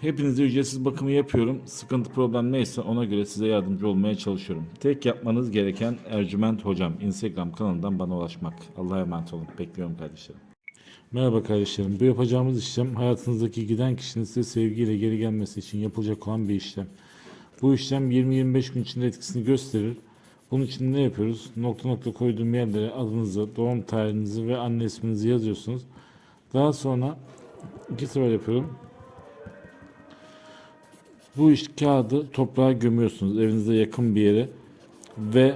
hepinize ücretsiz bakımı yapıyorum. Sıkıntı problem neyse ona göre size yardımcı olmaya çalışıyorum. Tek yapmanız gereken Ercüment Hocam Instagram kanalından bana ulaşmak. Allah'a emanet olun. Bekliyorum kardeşlerim. Merhaba kardeşlerim. Bu yapacağımız işlem hayatınızdaki giden kişinin size sevgiyle geri gelmesi için yapılacak olan bir işlem. Bu işlem 20-25 gün içinde etkisini gösterir. Bunun için ne yapıyoruz? Nokta nokta koyduğum yerlere adınızı, doğum tarihinizi ve anne isminizi yazıyorsunuz. Daha sonra iki sefer yapıyorum. Bu iş kağıdı toprağa gömüyorsunuz evinizde yakın bir yere ve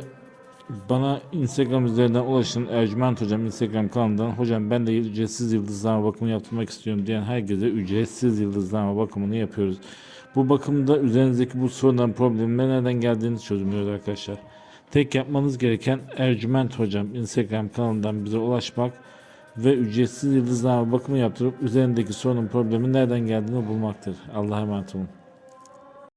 bana Instagram üzerinden ulaşın Ercüment Hocam Instagram kanalından hocam ben de ücretsiz yıldızlama bakımı yaptırmak istiyorum diyen herkese ücretsiz yıldızlama bakımını yapıyoruz. Bu bakımda üzerinizdeki bu sorunların problemin nereden geldiğini çözümlüyoruz arkadaşlar. Tek yapmanız gereken Ercüment Hocam Instagram kanalından bize ulaşmak ve ücretsiz yıldızlama bakımı yaptırıp üzerindeki sorunun problemin nereden geldiğini bulmaktır. Allah'a emanet olun.